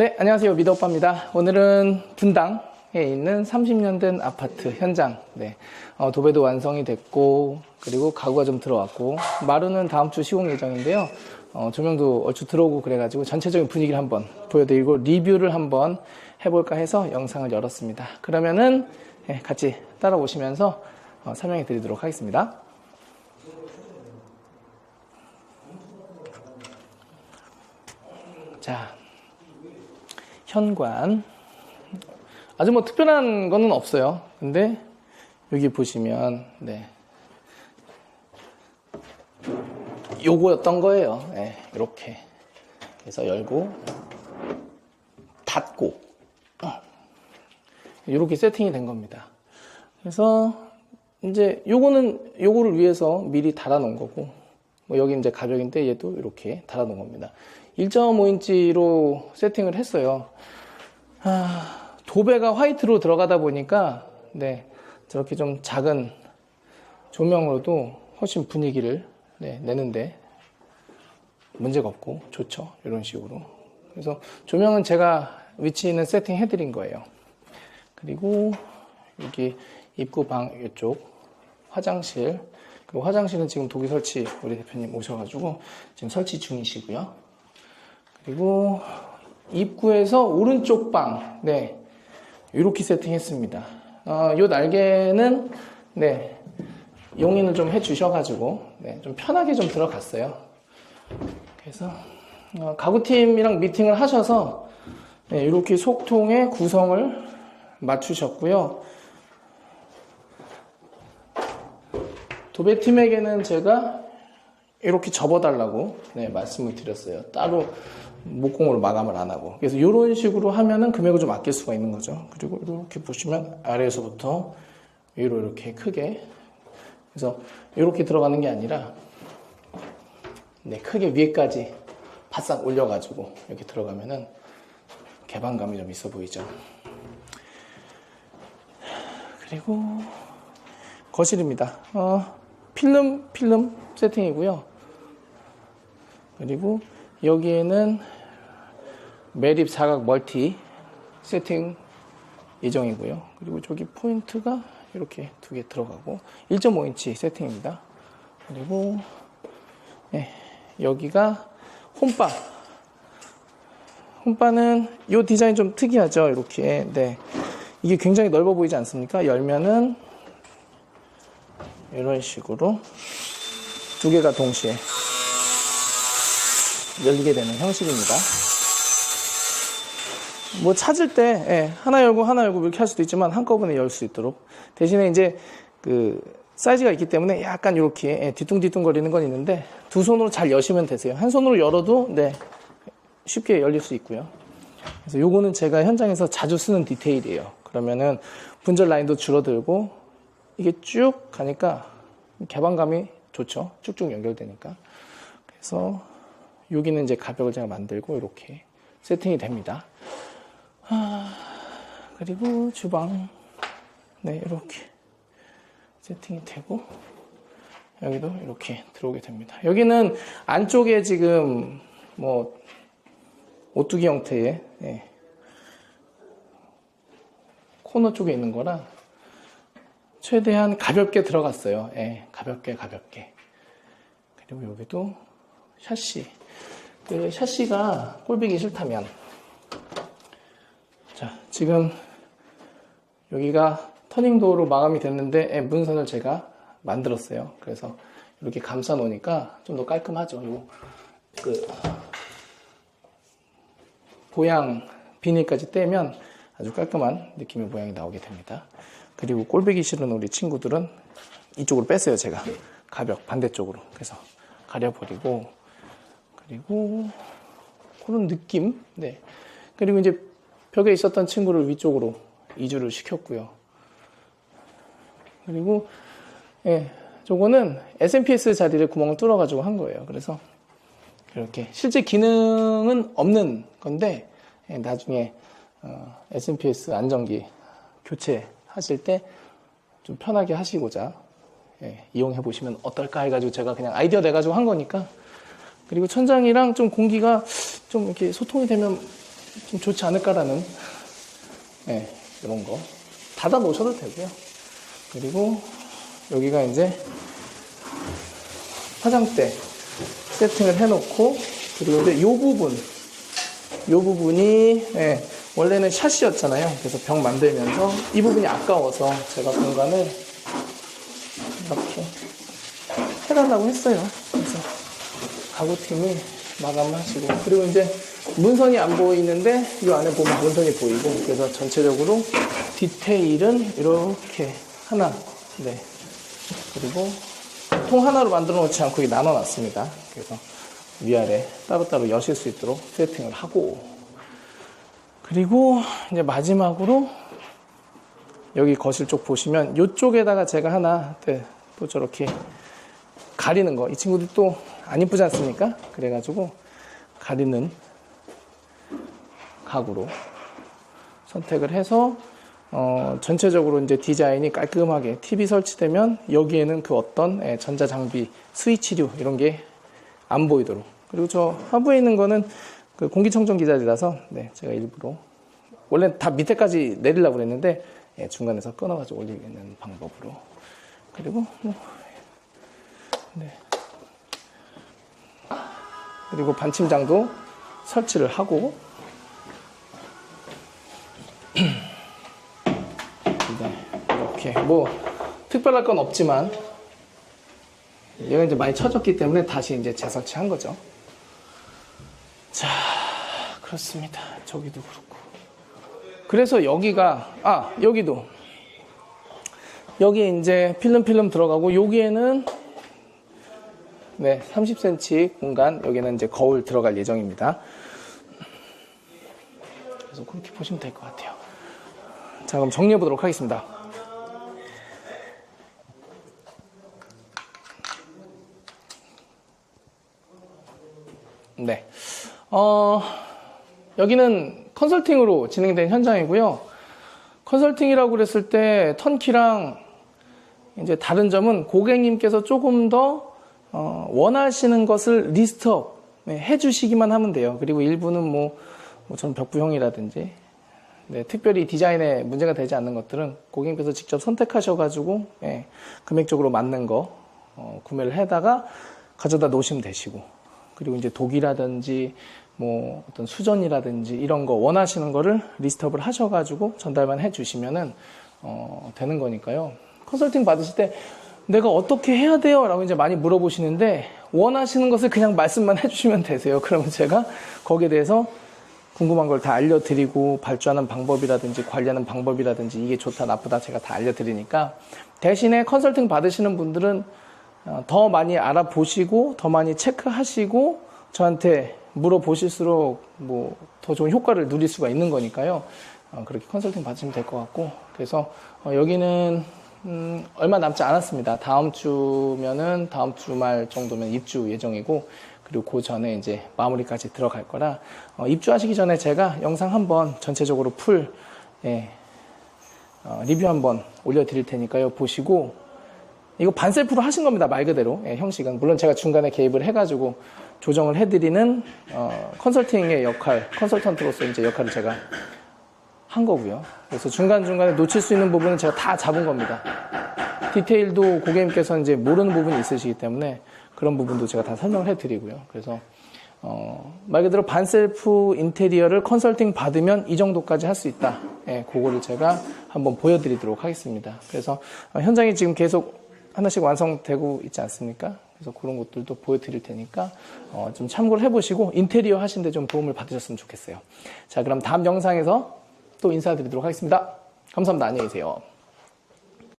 네, 안녕하세요. 미더오빠입니다. 오늘은 분당에 있는 30년 된 아파트 현장. 네, 어, 도배도 완성이 됐고, 그리고 가구가 좀 들어왔고, 마루는 다음 주 시공 예정인데요. 어, 조명도 얼추 들어오고 그래가지고 전체적인 분위기를 한번 보여드리고 리뷰를 한번 해볼까 해서 영상을 열었습니다. 그러면은 예, 같이 따라오시면서 어, 설명해 드리도록 하겠습니다. 자, 현관. 아주 뭐 특별한 거는 없어요. 근데 여기 보시면, 네. 요거였던 거예요. 네, 이렇게. 그래서 열고, 닫고, 이렇게 세팅이 된 겁니다. 그래서 이제 요거는 요거를 위해서 미리 달아 놓은 거고, 뭐 여기 이제 가벽인데 얘도 이렇게 달아 놓은 겁니다. 1.5인치로 세팅을 했어요. 아, 도배가 화이트로 들어가다 보니까 네 저렇게 좀 작은 조명으로도 훨씬 분위기를 네, 내는데 문제가 없고 좋죠. 이런 식으로. 그래서 조명은 제가 위치 있는 세팅 해드린 거예요. 그리고 여기 입구 방 이쪽 화장실 그리고 화장실은 지금 독일 설치 우리 대표님 오셔가지고 지금 설치 중이시고요 그리고 입구에서 오른쪽 방, 네, 이렇게 세팅했습니다. 어, 요 날개는 네 용인을 좀 해주셔가지고 네, 좀 편하게 좀 들어갔어요. 그래서 어, 가구팀이랑 미팅을 하셔서 네, 이렇게 속통의 구성을 맞추셨고요. 도배팀에게는 제가 이렇게 접어달라고 네, 말씀을 드렸어요. 따로 목공으로 마감을 안 하고. 그래서 이런 식으로 하면은 금액을 좀 아낄 수가 있는 거죠. 그리고 이렇게 보시면 아래에서부터 위로 이렇게 크게. 그래서 이렇게 들어가는 게 아니라 네, 크게 위에까지 바싹 올려가지고 이렇게 들어가면은 개방감이 좀 있어 보이죠. 그리고 거실입니다. 어, 필름, 필름 세팅이고요. 그리고 여기에는 매립 사각 멀티 세팅 예정이고요. 그리고 저기 포인트가 이렇게 두 개 들어가고 1.5인치 세팅입니다. 그리고 네, 여기가 홈바. 홈바는 이 디자인 좀 특이하죠. 이렇게. 네. 이게 굉장히 넓어 보이지 않습니까? 열면은 이런 식으로 두 개가 동시에 열리게 되는 형식입니다. 뭐 찾을 때 예, 하나 열고 하나 열고 이렇게 할 수도 있지만 한꺼번에 열 수 있도록 대신에 이제 그 사이즈가 있기 때문에 약간 이렇게 예, 뒤뚱뒤뚱 거리는 건 있는데 두 손으로 잘 여시면 되세요. 한 손으로 열어도 네 쉽게 열릴 수 있고요. 그래서 요거는 제가 현장에서 자주 쓰는 디테일이에요. 그러면은 분절 라인도 줄어들고 이게 쭉 가니까 개방감이 좋죠. 쭉쭉 연결되니까. 그래서 여기는 이제 가벽을 제가 만들고 이렇게 세팅이 됩니다. 아, 그리고 주방 네 이렇게 세팅이 되고 여기도 이렇게 들어오게 됩니다. 여기는 안쪽에 지금 뭐 오뚜기 형태의 예, 코너 쪽에 있는 거라 최대한 가볍게 들어갔어요. 예, 가볍게 가볍게. 그리고 여기도 샤시. 그 샤시가 꼴비기 싫다면 자 지금 여기가 터닝도어로 마감이 됐는데 예, 문선을 제가 만들었어요. 그래서 이렇게 감싸 놓으니까 좀 더 깔끔하죠. 요, 그 보양 비닐까지 떼면 아주 깔끔한 느낌의 모양이 나오게 됩니다. 그리고 꼴배기 싫은 우리 친구들은 이쪽으로 뺐어요, 제가. 가벽, 반대쪽으로. 그래서 가려버리고, 그리고 그런 느낌? 네. 그리고 이제 벽에 있었던 친구를 위쪽으로 이주를 시켰고요. 그리고, 예, 저거는 SMPS 자리를 구멍을 뚫어 가지고 한 거예요. 그래서 이렇게 실제 기능은 없는 건데 예, 나중에 어, SMPS 안정기 교체하실 때 좀 편하게 하시고자 예, 이용해 보시면 어떨까 해가지고 제가 그냥 아이디어 내가지고 한 거니까 그리고 천장이랑 좀 공기가 좀 이렇게 소통이 되면 좀 좋지 않을까라는 예, 이런 거 닫아 놓으셔도 되고요. 그리고 여기가 이제 화장대 세팅을 해놓고 그리고 이제 이 부분 이 부분이 예, 원래는 샷이었잖아요. 그래서 벽 만들면서 이 부분이 아까워서 제가 공간을 이렇게 해달라고 했어요. 가구팀이 마감하시고 그리고 이제 문선이 안 보이는데 이 안에 보면 문선이 보이고 그래서 전체적으로 디테일은 이렇게 하나 네 그리고 통 하나로 만들어 놓지 않고 나눠 놨습니다. 그래서 위아래 따로따로 여실 수 있도록 세팅을 하고 그리고 이제 마지막으로 여기 거실 쪽 보시면 이쪽에다가 제가 하나 네, 또 저렇게 가리는 거. 이 친구들 또 안 이쁘지 않습니까? 그래가지고 가리는 가구로 선택을 해서 어, 전체적으로 이제 디자인이 깔끔하게 TV 설치되면 여기에는 그 어떤 예, 전자 장비 스위치류 이런 게 안 보이도록. 그리고 저 하부에 있는 거는 그 공기청정 기자재라서 네, 제가 일부러 원래 다 밑에까지 내리려고 그랬는데 예, 중간에서 끊어가지고 올리는 방법으로. 그리고 뭐 네. 그리고 반침장도 설치를 하고 네, 이렇게 뭐 특별할 건 없지만 얘가 이제 많이 쳐졌기 때문에 다시 이제 재설치한 거죠. 자, 그렇습니다. 저기도 그렇고. 그래서 여기가 아 여기도 여기 이제 필름 필름 들어가고 여기에는 네 30cm 공간 여기는 이제 거울 들어갈 예정입니다. 그래서 그렇게 보시면 될 것 같아요. 자 그럼 정리해 보도록 하겠습니다. 네. 어, 여기는 컨설팅으로 진행된 현장이고요. 컨설팅이라고 그랬을 때 턴키랑 이제 다른 점은 고객님께서 조금 더 어, 원하시는 것을 리스트업 네, 해주시기만 하면 돼요. 그리고 일부는 뭐, 뭐 저는 벽부형이라든지 네, 특별히 디자인에 문제가 되지 않는 것들은 고객님께서 직접 선택하셔가지고 예, 금액적으로 맞는 거 어, 구매를 해다가 가져다 놓으시면 되시고 그리고 이제 독이라든지 뭐 어떤 수전이라든지 이런 거 원하시는 거를 리스트업을 하셔가지고 전달만 해주시면은 어, 되는 거니까요. 컨설팅 받으실 때 내가 어떻게 해야 돼요? 라고 이제 많이 물어보시는데 원하시는 것을 그냥 말씀만 해주시면 되세요. 그러면 제가 거기에 대해서 궁금한 걸 다 알려드리고 발주하는 방법이라든지 관리하는 방법이라든지 이게 좋다 나쁘다 제가 다 알려드리니까 대신에 컨설팅 받으시는 분들은 어, 더 많이 알아보시고 더 많이 체크하시고 저한테 물어보실수록 뭐 더 좋은 효과를 누릴 수가 있는 거니까요. 어, 그렇게 컨설팅 받으시면 될 것 같고 그래서 어, 여기는 음, 얼마 남지 않았습니다. 다음 주면은 다음 주말 정도면 입주 예정이고 그리고 그 전에 이제 마무리까지 들어갈 거라 어, 입주하시기 전에 제가 영상 한번 전체적으로 풀 예, 어, 리뷰 한번 올려드릴 테니까요. 보시고 이거 반셀프로 하신 겁니다 말 그대로. 예, 형식은. 물론 제가 중간에 개입을 해가지고 조정을 해드리는 어, 컨설팅의 역할 컨설턴트로서 이제 역할을 제가 한 거고요. 그래서 중간중간에 놓칠 수 있는 부분은 제가 다 잡은 겁니다. 디테일도 고객님께서 이제 모르는 부분이 있으시기 때문에 그런 부분도 제가 다 설명을 해드리고요. 그래서 어, 말 그대로 반셀프 인테리어를 컨설팅 받으면 이 정도까지 할 수 있다. 예, 그거를 제가 한번 보여드리도록 하겠습니다. 그래서 어, 현장이 지금 계속 하나씩 완성되고 있지 않습니까? 그래서 그런 것들도 보여드릴 테니까 어, 좀 참고를 해보시고 인테리어 하시는데 좀 도움을 받으셨으면 좋겠어요. 자, 그럼 다음 영상에서 또 인사드리도록 하겠습니다. 감사합니다. 안녕히 계세요.